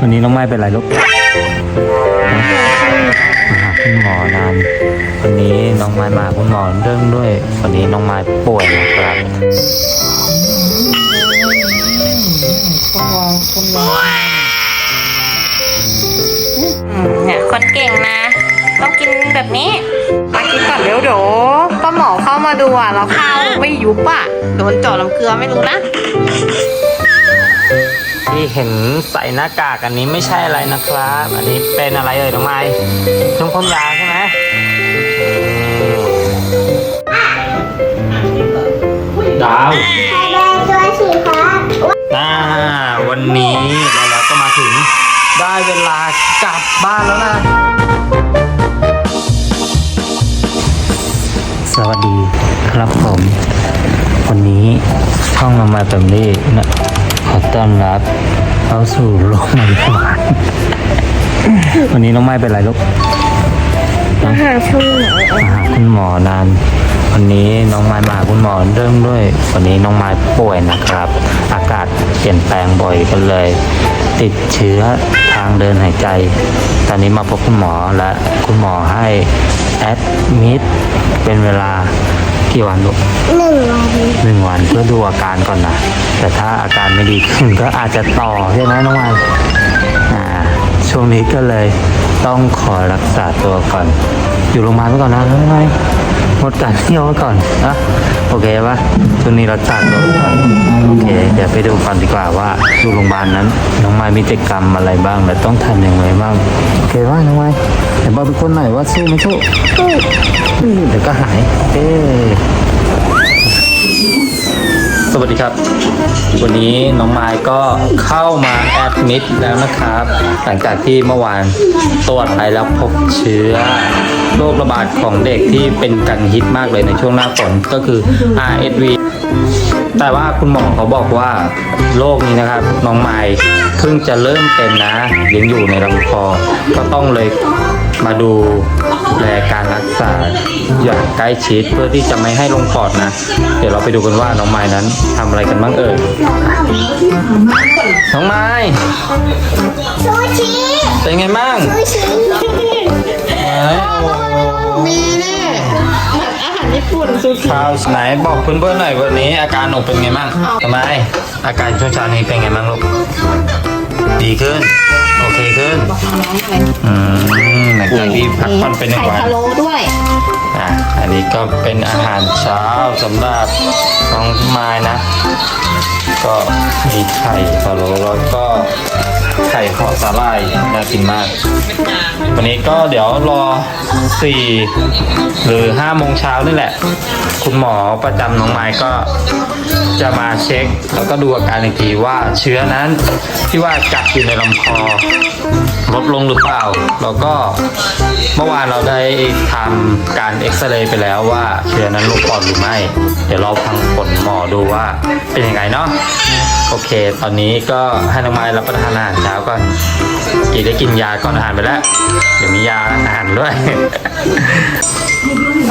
วันนี้น้องไม้เป็นไรลูกมาหาคุณหมอนานวันนี้น้องไม้มาหาคุณหมอเรื่องด้วย วันนี้น้องไม้ป่วยนะครับอืมเนี่ยคนเก่งนะต้องกินแบบนี้มากินก่อนเร็วเดี๋ยวป้าหมอเข้ามาดูอะเราข้าวไม่ยุบอะโดนเจาะน้ำเกลือไม่รู้นะ ที่เห็นใส่หน้ากากอันนี้ไม่ใช่อะไรนะครับ อันนี้เป็นอะไรเอ่ยน้องไม้เครื่องพ่นยาใช่ไหมดาวตัวสีฟ้าอ่าวันนี้เราแล้วก็มาถึงได้เวลากลับบ้านแล้วนะ สวัสดีครับผม วันนี้ช่องมามาแฟมลี่นะข อต้อนรับเข้าสู่โรงพยาบาลวันนี้น้องไม้เป็นไรลูกมาหาช่วงไหนมาหาคุณหมอนาน วันนี้น้องไม้มาหาคุณหมอเรื่องด้วย วันนี้น้องไม้ป่วยนะครับ อากาศเปลี่ยนแปลงบ่อยกันเลย ติดเชื้อทางเดินหายใจ ตอนนี้มาพบคุณหมอและคุณหมอให้แอดมิดเป็นเวลา กี่วันลูกหนึ่งวันหนึ่งวันเพื่อดูอาการก่อนนะ แต่ถ้าอาการไม่ดีขึ้นก็อาจจะต่อใช่ไหมน้องวันอ่าช่วงนี้ก็เลยต้องขอรักษาตัวก่อน อยู่โรงพยาบาลไว้ก่อนนะน้องไงงดการเที่ยวไว้ก่อนนะโอเคปะช่วงนี้รักษาตัวไว้ก่อนโอเค เดี๋ยวไปดูกันดีกว่าว่าอยู่โรงพยาบาลนั้น น้องไม้มีกิจกรรมอะไรบ้างและต้องทำยังไงบ้าง โอเคว่าน้องไม้ เดี๋ยวบอกทุกคนหน่อยว่าสู้ไม่สู้อืมเดี๋ยวก็หาย เอ๊สวัสดีครับ วันนี้น้องไม้ก็เข้ามาแอดมิดแล้วนะครับ หลังจากที่เมื่อวานตรวจไปแล้วพบเชื้อโรคระบาดของเด็กที่เป็นกันฮิตมากเลยในช่วงหน้าฝนก็คือ RSV แต่ว่าคุณหมอเขาบอกว่าโรคนี้นะครับ น้องไม้เพิ่งจะเริ่มเป็นนะยังอยู่ในลำคอ ก็ต้องเลยมาดูแลการรักษาอย่างใกล้ชิดเพื่อที่จะไม่ให้ลงปอดนะ เดี๋ยวเราไปดูกันว่าน้องไม้นั้นทำอะไรกันบ้างเอ่ยน้องไม้ซูชิเป็นไงบ้างซูชิ ไหนบอกเพื่อนๆหน่อยวันนี้ อาการหนูเป็นไงบ้างทำไมอาการช่วงเช้านี้เป็นไงบ้างลูกดีขึ้น โอเคขึ้นอืมหลังจากที่พักผ่อนเป็นหนึ่งไข่วันพะโล้ด้วยอะอันนี้ก็เป็นอาหารเช้าสำหรับน้องไม้นะ ก็มีไข่พะโล้แล้วก็ไข่ขอสาลายน่ากินมาก วันนี้ก็เดี๋ยวรอสี่หรือห้าโมงเช้านี่แหละ คุณหมอประจำน้องไม้ก็จะมาเช็ค แล้วก็ดูอาการอีกทีว่าเชื้อนั้นที่ว่ากัดอยู่ในลำคอ ลดลงหรือเปล่า แล้วก็เมื่อวานเราได้ทำการเอ็กซเรย์ไปแล้วว่าเชื้อนั้นลงปอดหรือไม่ เดี๋ยวเราฟังผลหมอดูว่าเป็นยังไงเนาะโอเค ตอนนี้ก็ให้น้องไม้รับประทานอาหารเช้าก่อนกีได้กินยาก่อนอาหารไปแล้ว เดี๋ยวมียาอาหารด้วย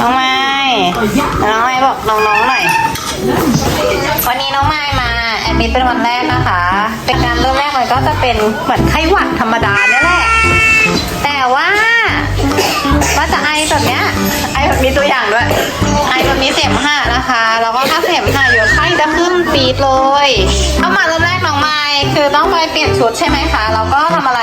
น้องไม้น้องไม้บอกน้องๆหน่อย วันนี้น้องไม้มา แอดมิดเป็นวันแรกนะคะ เป็นการเริ่มแรกมันก็จะเป็นเหมือนไข้หวัดธรรมดาเนี่ยแหละ แต่ว่าว่าจะไอแบบเนี้ย ไอแบบมีตัวอย่างด้วย ไอแบบมีเสมหะนะคะ แล้วก็ถ้าเสมหะเยอะไข้จะขึ้นปีดเลยเข้ามาเริ่มแรกน้องไม้คือต้องไปเปลี่ยนชุดใช่ไหมคะ แล้วก็ทำอะไร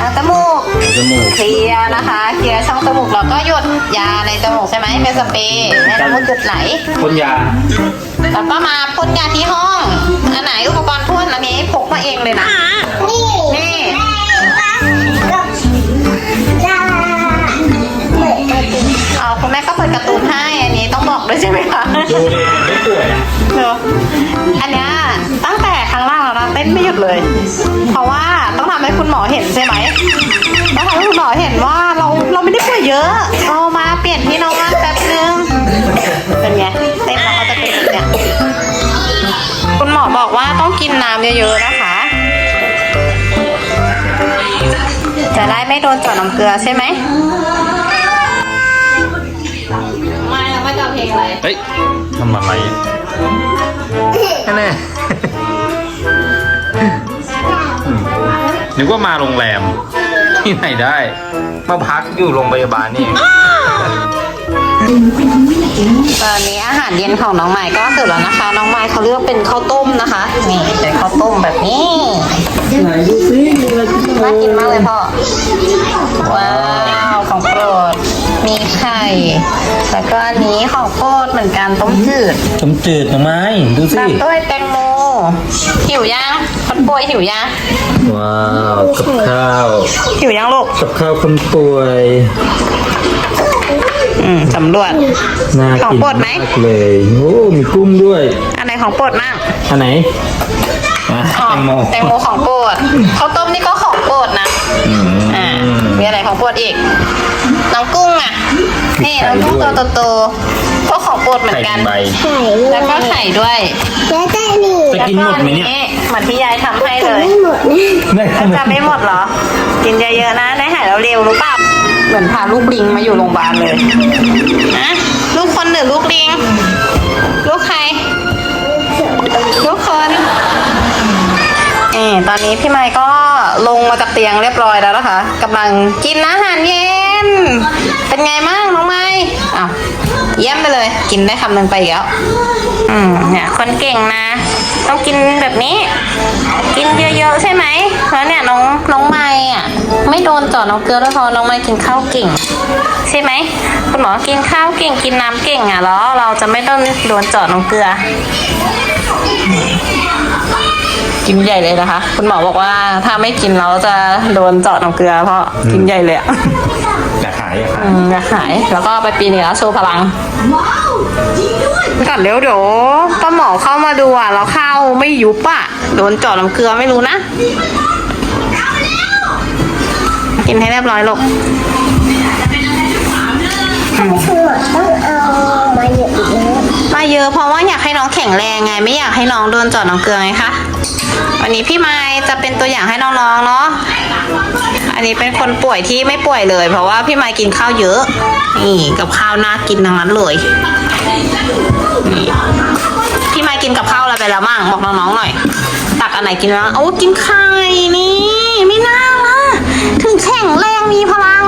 ล้างจมูก จมูก เคลียร์นะคะ เคลียร์ช่องจมูกแล้วก็หยดยาในจมูกใช่ไหมเป็นสเปรย์ให้น้ำมูกจุดไหล พ่นยา แล้วก็มาพ่นยาที่ห้อง อันไหนอุปกรณ์พ่นอันนี้พกมาเองเลยนะ นี่นี่กับลาเหมือนกันเอาคุณแม่ก็เปิดการ์ตูนให้อันนี้ต้องบอกด้วยใช่ไหมคะดูดิไม่ป่วยเนอะอันเนี้ยตั้งแต่ครั้งแรกเราเต้นไม่หยุดเลย เพราะว่าต้องทำให้คุณหมอเห็นใช่ไหม ไม่ได้ป่วยเยอะเรามาเปลี่ยนที่นอนแป๊บนึง เป็นไงเต้นแล้วก็จะเป็นแบบเนี้ยคุณหมอบอกว่าต้องกินน้ำเยอะๆนะคะ จะได้ไม่โดนเจาะน้ำเกลือใช่ไหมไม่ไม่จะเพลงอะไร เฮ้ยทำอะไรแน่นึกว่ามาโรงแรมที่ไหนได้ มาพักอยู่โรงพยาบาลนี่เองตอนนี้อาหารเย็นของน้องไม้ก็เสร็จแล้วนะคะ น้องไม้เขาเลือกเป็นข้าวต้มนะคะ นี่เป็นข้าวต้มแบบนี้ไหนดูซิมีอะไรกินน่ากินมากเลยพ่อ ว้าวของโปรด มีไข่ แล้วก็อันนี้ของโปรดเหมือนกันต้มจืดชมจืดหน่อไม้ดูสิตามด้วยแตงโม หิวยังคนป่วยหิวยังว้าวกับข้าวหิวยังลูกกับข้าวคนป่วย อืมสำรวจน่าของกินโปรดไหมมากเลยโอ้มีกุ้งด้วย อันไหนของโปรดมั่งอันไหนอะอ๋อแตงโมแตงโมของโปรดข้าวต้มนี่ก็ของโปรดนะ อืมอ่ามีอะไรของโปรดอีก น้องกุ้งอะ นี่น้องกุ้งตัวโตๆก็ของโปรดเหมือไข่นกันใบ ไข่แล้วก็ไข่ด้วยแล้วก็นี่จะกินหมดไหมเนี่ย แล้วก็อัเหมือนที่ยายทำให้เลยไม่หมดนะได้แล้วจะไม่หมดเหรอ กินเยอะๆนะได้หายแล้วเร็วรู้เปล่าเหมือนพาลูกลิงมาอยู่โรงพยาบาลเลยนะลูกคนหรือลูกลิง ลูกใครลูกคนเออตอนนี้พี่ไมค์ก็ลงมาจากเตียงเรียบร้อยแล้วนะคะกำลังกินอาหารเย็น เป็นไงบ้างน้องไม้อ้าวเยี่ยมไปเลย กินได้คำหนึ่งไปแล้ว อืมเนี่ยคนเก่งนะ ต้องกินแบบนี้ กินเยอะๆใช่ไหมแล้วเนี่ยน้องน้องไม้อะ ไม่โดนจาะน้องเกลือด้วยเพราะน้องไม้กินข้าวเก่ง ใช่ไหมคุณหมอกินข้าวเก่งกินน้ำเก่งอะแล้วเราจะไม่ต้องโดนจาะน้องเกลือกินใหญ่เลยนะคะ คุณหมอบอกว่าถ้าไม่กินเราจะโดนเจาะน้ำเกลือเพราะกินใหญ่เลยอะอยากขายอยากขายอืมอยากหาย แล้วก็ไปปีนเหนือโชว์พลังก่อนเร็วเดี๋ยวป้าหมอเข้ามาดูอะเราเข้าไม่ยุบอะโดนเจาะน้ำเกลือไม่รู้นะ กินให้เรียบร้อยลูกถ้าไม่คือหมดต้องเอามาเยอะอีกนะมาเยอะเพราะว่าอยากให้น้องแข็งแรงไง ไม่อยากให้น้องโดนเจาะน้ำเกลือไงคะวันนี้พี่ไม้จะเป็นตัวอย่างให้น้องๆเนาะ อันนี้เป็นคนป่วยที่ไม่ป่วยเลย เพราะว่าพี่ไม้กินข้าวเยอะ นี่กับข้าวน่ากินทั้งนั้นเลยนี่พี่ไม้กินกับข้าวอะไรไปแล้วมั่งบอกน้องๆหน่อย ตักอันไหนกินแล้วโอ้กินไข่นี่ไม่น่าละถึงแข็งแรงมีพลัง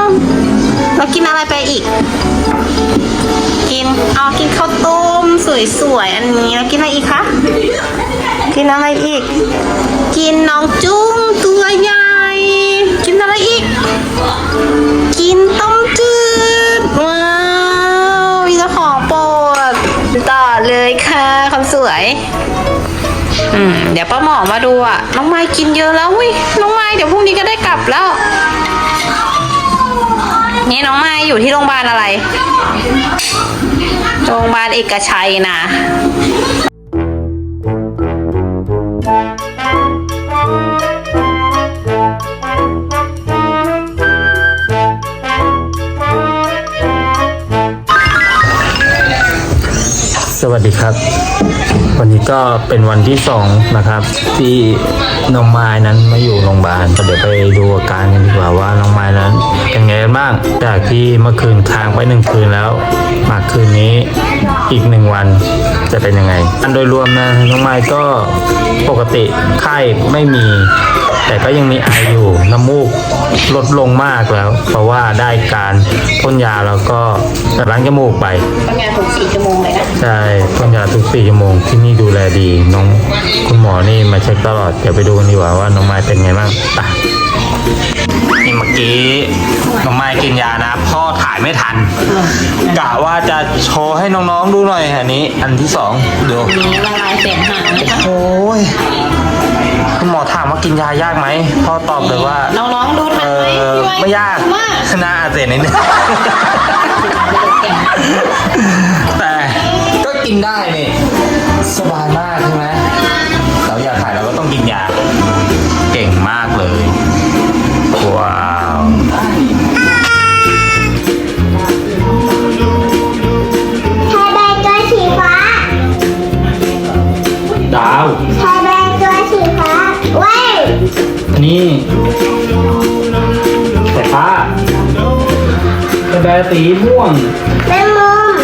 แล้วกินอะไรไปอีก กินเอากินข้าวต้มสวยๆอันนี้แล้วกินอะไรอีกคะกินอะไรอีก กินน้องจุ้งตัวใหญ่ กินต้มจืด ว้าวมีเจ้าของโปรดต่อเลยค่ะคนสวย อืม เดี๋ยวป้าหมอมาดูอะ น้องไม้กินเยอะแล้ววิน้องไม้เดี๋ยวพรุ่งนี้ก็ได้กลับแล้ว นี่น้องไม้อยู่ที่โรงพยาบาลอะไร โรงพยาบาลเอกชัยนะ สวัสดีครับ วันนี้ก็เป็นวันที่สองนะครับ ที่น้องไม้นั้นมาอยู่โรงพยาบาลเดี๋ยวไปดูอาการกันดีกว่าว่าน้องไม้นั้นเป็นไงบ้างจากที่เมื่อคืนค้างไปหนึ่งคืนแล้วมาคืนนี้อีกหนึ่งวันจะเป็นยังไง อันโดยรวมนะน้องไม้ก็ปกติไข้ไม่มี แต่ก็ยังมีไออยู่น้ำมูกลดลงมากแล้ว เพราะว่าได้การพ่นยาแล้วก็ล้างจมูกไปทำงานถึงสี่ชั่วโมงเลยนะใช่พ่นยาทุกสี่ชั่วโมงที่นี่ดูแลดี น้องคุณหมอนี่มาเช็คตลอดเดี๋ยวไปดูกันดีกว่าว่าน้องไม้เป็นไงบ้างไปนี่เมื่อกี้น้องไม้กินยานะ พ่อถ่ายไม่ทันกะว่าจะโชว์ให้น้องๆดูหน่อยอันนี้ อันที่สองดูมีละลายเสมหะนะคะโอ้ย คุณหมอถามว่ากินยายากไหมพ่อตอบเลยว่า น้องๆดูทัเอนไหมอพี่ว้ไม่ยากมากหน้าอาเจนนิดนึง แต่ก็กินได้นี่สบายมากใช่ไหมเราอยากถ่ายเราก็ต้องกินยา เก่งมาก สีม่วง แมงมุม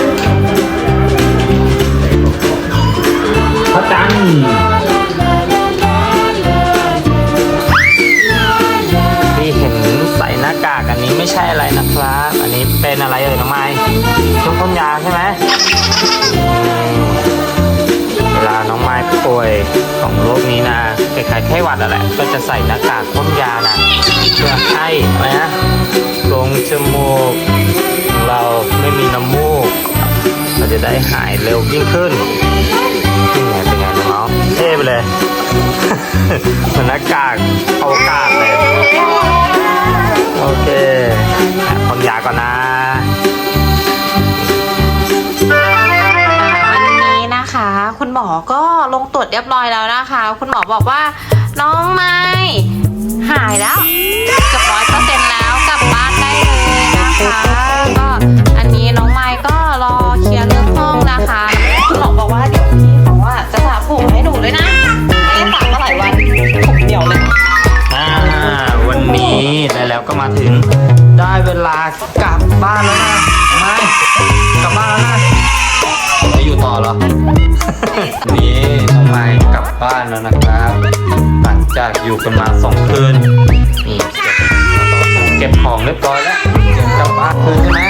พระจันทร์ที่เห็นใสหน้ากากอันนี้ไม่ใช่อะไรนะครับ อันนี้เป็นอะไรเอ่ยน้องไม้ต้นต้นยาใช่ไหมเวลาน้องไม้ป่วยของโรคนี้นะคล้ายๆไข้หวัดอะแหละก็จะใส่หน้ากากพ่นยานะเพื่อให้ไรนะ โพรงจมูกของเราไม่มีน้ำมูก เราจะได้หายเร็วยิ่งขึ้นนี่ไงเป็นไงน้องเท่ไปเลยเหมือนหน้ากากอวกาศเลย โอเคพ่นยาก่อนนะวันนี้นะคะ คุณหมอก็ลงตรวจเรียบร้อยแล้วนะคะ คุณหมอบอกว่าน้องไม้หายแล้ว นะคะ ก็อันนี้น้องไม้ก็รอเคลียร์เรื่องห้องนะคะคุณหมอบอกว่าเดี๋ยวพี่เขาอะจะสระผมให้หนูด้วยนะไม่ได้สระมาหลายวันผมเดียวเลยอ่าวันนี้ได้แล้วก็มาถึงได้เวลากลับบ้านแล้วนะไม่กลับบ้านแล้วนะจะอยู่ต่อเหรอ นี่น้องไม้กลับบ้านแล้วนะครับ หลังจากอยู่กันมาสองคืนนี่เก็บเก็บของเรียบร้อยแล้วจะกลับบ้าน คืนใช่ไหม